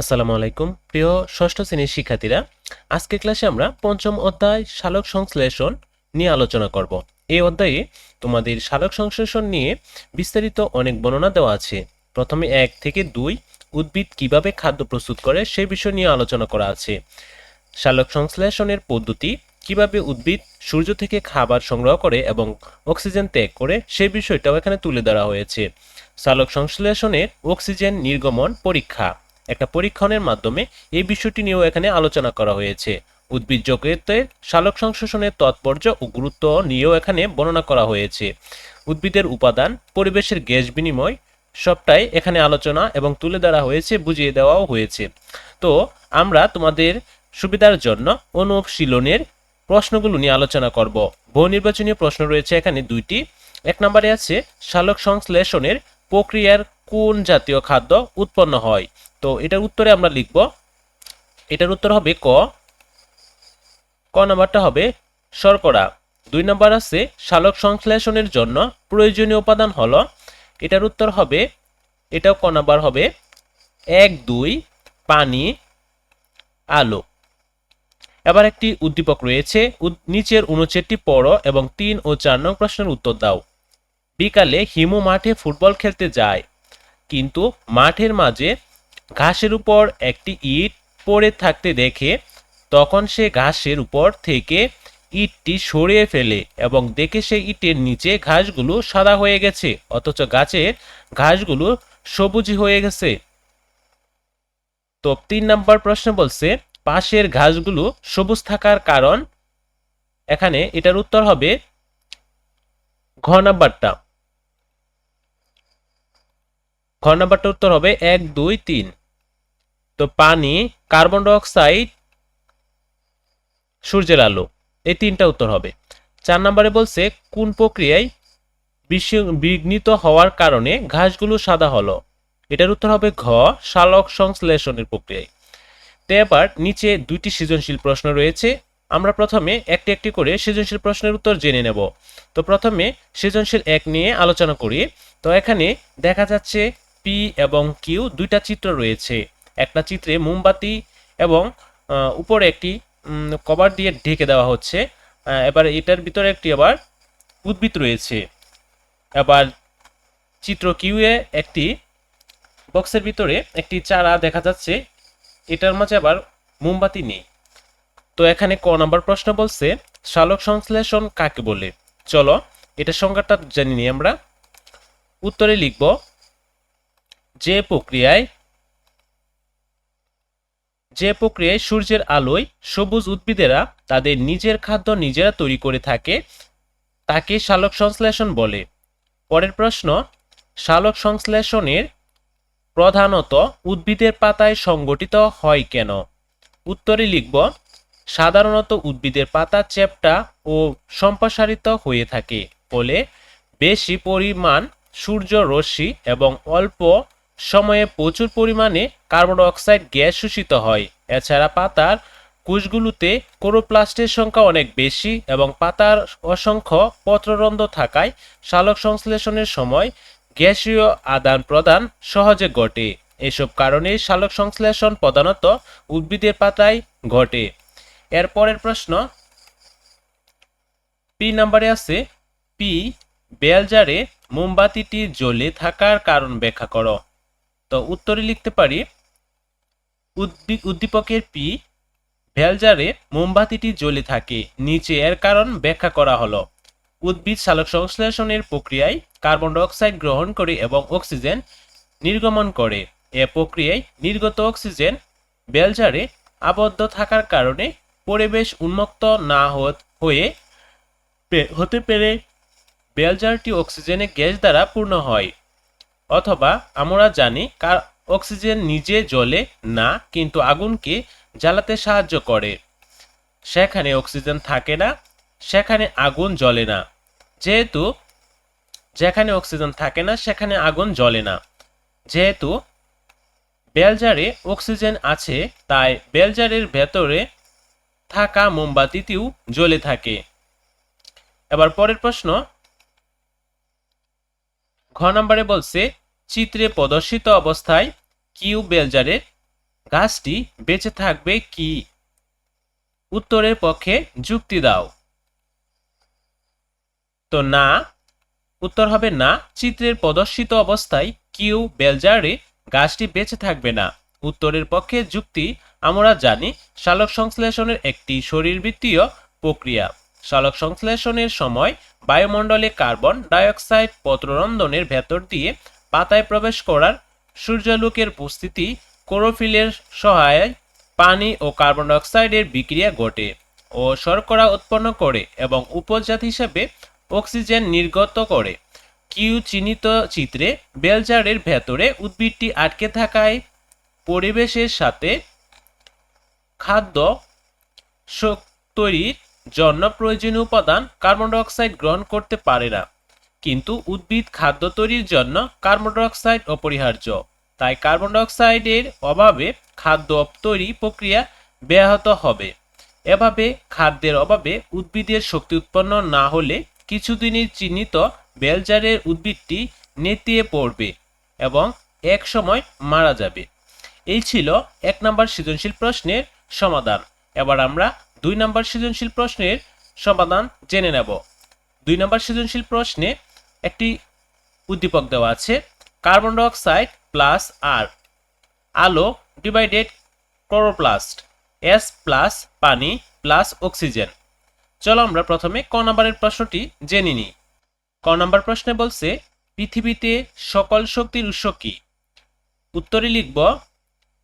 আসসালামু আলাইকুম। প্রিয় ষষ্ঠ শ্রেণির শিক্ষার্থীরা আজকের ক্লাসে আমরা পঞ্চম অধ্যায় সালোক সংশ্লেষণ নিয়ে আলোচনা করব। এই অধ্যায়ে তোমাদের সালোক সংশ্লেষণ নিয়ে বিস্তারিত অনেক বর্ণনা দেওয়া আছে। প্রথমে এক থেকে দুই উদ্ভিদ কীভাবে খাদ্য প্রস্তুত করে সে বিষয় নিয়ে আলোচনা করা আছে। সালোক সংশ্লেষণের পদ্ধতি, কীভাবে উদ্ভিদ সূর্য থেকে খাবার সংগ্রহ করে এবং অক্সিজেন ত্যাগ করে সেই বিষয়টাও এখানে তুলে ধরা হয়েছে। সালোক সংশ্লেষণের অক্সিজেন নির্গমন পরীক্ষা। একটা পরীক্ষণের মাধ্যমে এই বিষয়টি নিয়েও এখানে আলোচনা করা হয়েছে। উদ্ভিদ জগতের সালোক সংশ্লেষণের তাৎপর্য ও গুরুত্ব নিয়েও এখানে বর্ণনা করা হয়েছে। উদ্ভিদের উপাদান, পরিবেশের গ্যাস বিনিময়, সবটাই এখানে আলোচনা এবং তুলে ধরা হয়েছে, বুঝিয়ে দেওয়াও হয়েছে। তো, আমরা তোমাদের সুবিধার জন্য অনুশীলনের প্রশ্নগুলো নিয়ে আলোচনা করব। বহু নির্বাচনীয় প্রশ্ন রয়েছে এখানে দুইটি। এক নম্বরে আছে সালোক সংশ্লেষণের প্রক্রিয়ার কোন জাতীয় খাদ্য উৎপন্ন হয়? তো এটার উত্তরে আমরা লিখব, এটার উত্তর হবে ক। ক নাম্বারটা হবে শর্করা। দুই নাম্বার আছে সালোক সংশ্লেষণের জন্য প্রয়োজনীয় উপাদান হলো। এটার উত্তর হবে, এটাও ক নাম্বার হবে, এক, দুই, পানি, আলো। এবার একটি উদ্দীপক রয়েছে নিচের অনুচ্ছেদটি পড়ো এবং তিন ও চার নং প্রশ্নের উত্তর দাও। বিকালে হিমু মাঠে ফুটবল খেলতে যায়। কিন্তু মাঠের মাঝে ঘাসের উপর একটি ইট পড়ে থাকতে দেখে তখন সে ঘাসের উপর থেকে ইটটি সরিয়ে ফেলে এবং দেখে সেই ইটের নিচে ঘাসগুলো সাদা হয়ে গেছে, অথচ গাছের ঘাসগুলো সবুজ হয়ে গেছে। তো তিন নাম্বার প্রশ্ন বলছে, পাশের ঘাসগুলো সবুজ থাকার কারণ? এখানে এটার উত্তর হবে ঘ নাম্বারটা। ঘ নাম্বারটা উত্তর হবে এক, দুই, তিন। তো পানি, কার্বন ডাইঅক্সাইড, সূর্যের আলো, এই তিনটা উত্তর হবে। চার নম্বরে বলছে, কোন প্রক্রিয়ায় বিঘ্নিত হওয়ার কারণে ঘাসগুলো সাদা হলো? এটার উত্তর হবে ঘ সালোক সংশ্লেষণের প্রক্রিয়ায়। তো এবার নিচে দুইটি সৃজনশীল প্রশ্ন রয়েছে। আমরা প্রথমে একটি একটি করে সৃজনশীল প্রশ্নের উত্তর জেনে নেব। তো প্রথমে সৃজনশীল এক নিয়ে আলোচনা করি। তো এখানে দেখা যাচ্ছে পি এবং কিউ দুইটা চিত্র রয়েছে। একটা চিত্রে মোমবাতি এবং উপরে একটি কভার দিয়ে ঢেকে দেওয়া হচ্ছে। এবার এটার ভিতরে একটি আবার উদ্ভিদ রয়েছে। এবার চিত্র কিউ এ একটি বক্সের ভিতরে একটি চারা দেখা যাচ্ছে। এটার মাঝে আবার মোমবাতি নেই। তো এখানে ক নাম্বার প্রশ্ন বলছে সালোক সংশ্লেষণ কাকে বলে? চলো এটা সংজ্ঞাটা জানি নি আমরা। উত্তরে লিখব যে প্রক্রিয়ায় যে প্রক্রিয়ায় সূর্যের আলোয় সবুজ উদ্ভিদেরা তাদের নিজের খাদ্য নিজেরা তৈরি করে থাকে, তাকে সালোক সংশ্লেষণ বলে। পরের প্রশ্ন সালোক সংশ্লেষণের প্রধানত উদ্ভিদের পাতায় সংগঠিত হয় কেন? উত্তরে লিখব, সাধারণত উদ্ভিদের পাতা চ্যাপ্টা ও সম্প্রসারিত হয়ে থাকে, ফলে বেশি পরিমাণ সূর্য রশ্মি এবং অল্প সময়ে প্রচুর পরিমাণে কার্বন অক্সাইড গ্যাস শোষিত হয়। এছাড়া পাতার কোষগুলোতে ক্লোরোপ্লাস্টের সংখ্যা অনেক বেশি এবং পাতার অসংখ্য পত্ররন্ধ্র থাকায় সালোক সংশ্লেষণের সময় গ্যাসীয় আদান প্রদান সহজে ঘটে। এসব কারণে সালোক সংশ্লেষণ প্রধানত উদ্ভিদের পাতায় ঘটে। এরপরের প্রশ্ন, পি নাম্বারে আছে, পি বেলজারে মোমবাতিটি জ্বলে থাকার কারণ ব্যাখ্যা করো। তো উত্তরে লিখতে পারি উদ্দি- উদ্দীপকের পি, ভেলজারে মোমবাতিটি জ্বলে থাকে, নিচে এর কারণ ব্যাখ্যা করা হলো। উদ্ভিদ সালোক সংশ্লেষণের প্রক্রিয়ায় কার্বন ডাইঅক্সাইড গ্রহণ করে এবং অক্সিজেন নির্গমন করে। এ প্রক্রিয়ায় নির্গত অক্সিজেন বেলজারে আবদ্ধ থাকার কারণে পরিবেশ উন্মুক্ত না হয়ে হতে পেরে বেলজারটি অক্সিজেনে গ্যাস দ্বারা পূর্ণ হয়। অথবা আমরা জানি কার অক্সিজেন নিজে জ্বলে না, কিন্তু আগুনকে জ্বালাতে সাহায্য করে। সেখানে অক্সিজেন থাকে না, সেখানে আগুন জ্বলে না। যেহেতু যেখানে অক্সিজেন থাকে না, সেখানে আগুন জ্বলে না। যেহেতু বেলজারে অক্সিজেন আছে, তাই বেলজারের ভেতরে থাকা মোমবাতিটিও জ্বলে থাকে। এবার পরের প্রশ্ন ঘ নম্বরে বলছে, চিত্রে প্রদর্শিত অবস্থায় কিউ বেলজারের গাছটি বেঁচে থাকবে কি? উত্তরের পক্ষে যুক্তি দাও। তো না, উত্তর হবে না, চিত্রের প্রদর্শিত অবস্থায় কিউ বেলজারে গাছটি বেঁচে থাকবে না। উত্তরের পক্ষে যুক্তি, আমরা জানি সালোক সংশ্লেষণের একটি শরীরবৃত্তীয় প্রক্রিয়া। সালোক সংশ্লেষণের সময় বায়ুমণ্ডলে কার্বন ডাইঅক্সাইড পত্ররন্ধনের ভেতর দিয়ে পাতায় প্রবেশ করার সূর্যালোকের উপস্থিতি ক্লোরোফিলের সহায় পানি ও কার্বন ডাইঅক্সাইডের বিক্রিয়া ঘটে ও শর্করা উৎপন্ন করে এবং উপজাত হিসেবে অক্সিজেন নির্গত করে। কিউ চিহ্নিত চিত্রে বেলজারের ভেতরে উদ্ভিদটি আটকে থাকায় পরিবেশের সাথে খাদ্য তৈরির জন্য প্রয়োজনীয় উপাদান কার্বন ডাইঅক্সাইড গ্রহণ করতে পারে না। কিন্তু উদ্ভিদ খাদ্য তৈরির জন্য কার্বন ডাইঅক্সাইড অপরিহার্য। তাই কার্বন ডাইঅক্সাইডের অভাবে খাদ্য তৈরি প্রক্রিয়া ব্যাহত হবে। এভাবে খাদ্যের অভাবে উদ্ভিদের শক্তি উৎপন্ন না হলে কিছুদিনের চিহ্নিত বেলজারের উদ্ভিদটি নেতিয়ে পড়বে এবং এক সময় মারা যাবে। এই ছিল এক নম্বর সৃজনশীল প্রশ্নের সমাধান। এবার আমরা দুই নম্বর সৃজনশীল প্রশ্নের সমাধান জেনে নেব। দুই নম্বর সৃজনশীল প্রশ্নে একটি উদ্দীপক দেওয়া আছে, কার্বন ডাইঅক্সাইড প্লাস আর। আলো ডিভাইডেড ক্লোরোপ্লাস্ট, এস প্লাস পানি প্লাস অক্সিজেন। চলো আমরা প্রথমে ক নম্বরের প্রশ্নটি জেনে নিই। ক নম্বর প্রশ্নে বলছে, পৃথিবীতে সকল শক্তির উৎস কি? উত্তরে লিখব,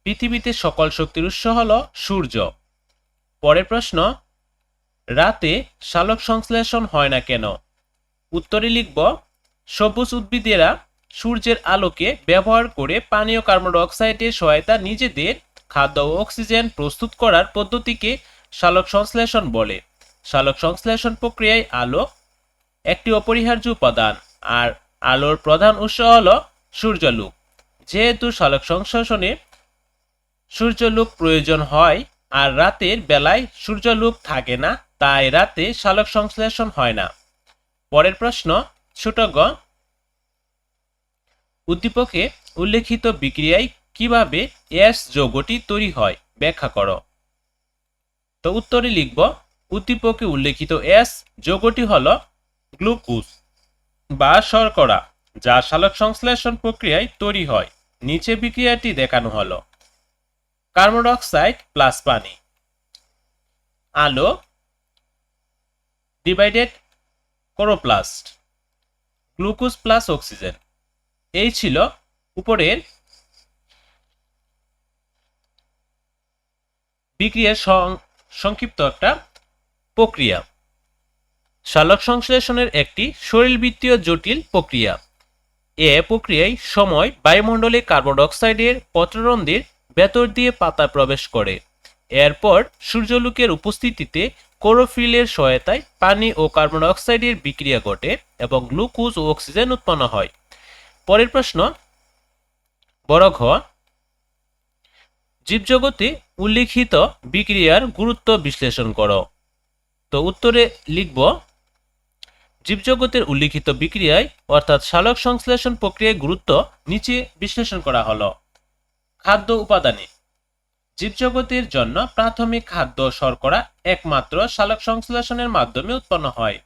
পৃথিবীতে সকল শক্তির উৎস হল সূর্য। পরের প্রশ্ন, রাতে সালোক সংশ্লেষণ হয় না কেন? উত্তরে লিখব, সবুজ উদ্ভিদেরা সূর্যের আলোকে ব্যবহার করে পানীয় কার্বন ডাইঅক্সাইডের সহায়তা নিজেদের খাদ্য ও অক্সিজেন প্রস্তুত করার পদ্ধতিকে সালোক সংশ্লেষণ বলে। সালোক সংশ্লেষণ প্রক্রিয়ায় আলো একটি অপরিহার্য উপাদান, আর আলোর প্রধান উৎস হল সূর্যালোক। যেহেতু সালোক সংশ্লেষণে সূর্যালোক প্রয়োজন হয় আর রাতের বেলায় সূর্যালোক থাকে না, তাই রাতে সালোক সংশ্লেষণ হয় না। পরের প্রশ্ন, ছোট গ, উদ্দীপকে উল্লেখিত বিক্রিয়ায় কীভাবে এস যৌগটি তৈরি হয়, ব্যাখ্যা করো। তো উত্তরে লিখব, উদ্দীপকে উল্লেখিত এস যৌগটি হল গ্লুকোজ বা শর্করা, যা সালোক সংশ্লেষণ প্রক্রিয়ায় তৈরি হয়। নিচে বিক্রিয়াটি দেখানো হলো। কার্বন ডাইঅক্সাইড প্লাস পানি। আলো divided chloroplast glucose plus oxygen এই ছিল উপরের বিক্রিয়ার সংক্ষিপ্ত একটা প্রক্রিয়া। সালোক সংশ্লেষণের একটি শরীরবৃত্তীয় জটিল প্রক্রিয়া। এ প্রক্রিয়ায় সময় বায়ুমণ্ডলে কার্বন ডাইঅক্সাইডের পত্ররন্ধ্রের ভেতর দিয়ে পাতা প্রবেশ করে। এরপর সূর্যালোকের উপস্থিতিতে ক্লোরোফিলের সহায়তায় পানি ও কার্বন ডাইঅক্সাইডের বিক্রিয়া ঘটে এবং গ্লুকোজ ও অক্সিজেন উৎপন্ন হয়। পরের প্রশ্ন বড় ঘ জীবজগতে উল্লেখিত বিক্রিয়ার গুরুত্ব বিশ্লেষণ করো। তো উত্তরে লিখব, জীবজগতের উল্লেখিত বিক্রিয়ায় অর্থাৎ সালোক সংশ্লেষণ প্রক্রিয়ায় গুরুত্ব নিচে বিশ্লেষণ করা হলো। খাদ্য উপাদানে। জীবজগতের জন্য প্রাথমিক খাদ্য শর্করা একমাত্র সালোক সংশ্লেষণের মাধ্যমে উৎপন্ন হয়।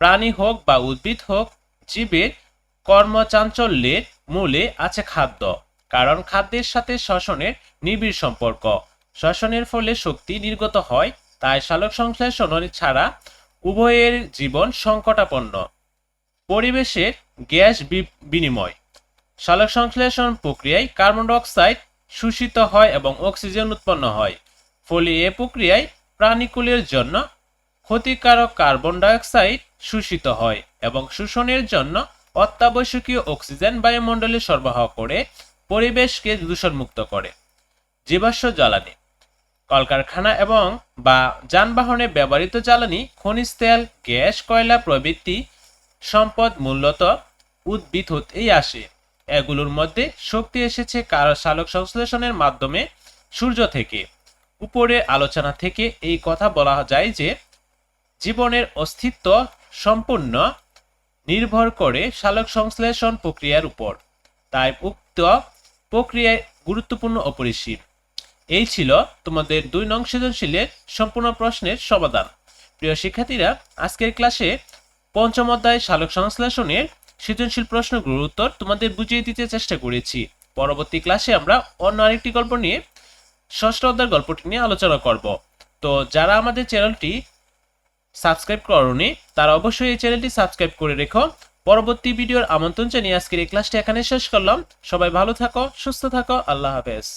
প্রাণী হোক বা উদ্ভিদ হোক জীবের কর্মচাঞ্চল্যের মূলে আছে খাদ্য, কারণ খাদ্যের সাথে শ্বসনের নিবিড় সম্পর্ক। শ্বসনের ফলে শক্তি নির্গত হয়, তাই সালোক সংশ্লেষণ ছাড়া উভয়ের জীবন সংকটাপন্ন। পরিবেশের গ্যাস বিনিময়। সালোক সংশ্লেষণ প্রক্রিয়ায় কার্বন ডাইঅক্সাইড শোষিত হয় এবং অক্সিজেন উৎপন্ন হয়। ফলে এ প্রক্রিয়ায় প্রাণীকুলের জন্য ক্ষতিকারক কার্বন ডাইঅক্সাইড শোষিত হয় এবং শোষণের জন্য অত্যাবশ্যকীয় অক্সিজেন বায়ুমণ্ডলে সরবরাহ করে পরিবেশকে দূষণমুক্ত করে। জীবাশ্ম জ্বালানি, কলকারখানা এবং বা যানবাহনে ব্যবহৃত জ্বালানি, খনিজ তেল, গ্যাস, কয়লা প্রভৃতি সম্পদ মূলত উদ্ভিদ হতেই আসে। এগুলোর মধ্যে শক্তি এসেছে সালোক সংশ্লেষণের মাধ্যমে সূর্য থেকে। উপরে আলোচনা থেকে এই কথা বলা যায় যে, জীবনের অস্তিত্ব সম্পূর্ণ নির্ভর করে সালোক সংশ্লেষণ প্রক্রিয়ার উপর। তাই উক্ত প্রক্রিয়ায় গুরুত্বপূর্ণ অপরিসীম। এই ছিল তোমাদের দুই নং সৃজনশীলের সম্পূর্ণ প্রশ্নের সমাধান। প্রিয় শিক্ষার্থীরা, আজকের ক্লাসে পঞ্চম অধ্যায় সালোক সংশ্লেষণের সৃজনশীল প্রশ্নগুলোর উত্তর তোমাদের বুঝিয়ে দিতে চেষ্টা করেছি। পরবর্তী ক্লাসে আমরা অন্য আরেকটি গল্প নিয়ে, ষষ্ঠ অধ্যায়ের গল্পটি নিয়ে আলোচনা করব। তো যারা আমাদের চ্যানেলটি সাবস্ক্রাইব করনি, তারা অবশ্যই এই চ্যানেলটি সাবস্ক্রাইব করে রেখো। পরবর্তী ভিডিওর আমন্ত্রণ জানিয়ে আজকের এই ক্লাসটি এখানে শেষ করলাম। সবাই ভালো থাকো, সুস্থ থাকো, আল্লাহ হাফেজ।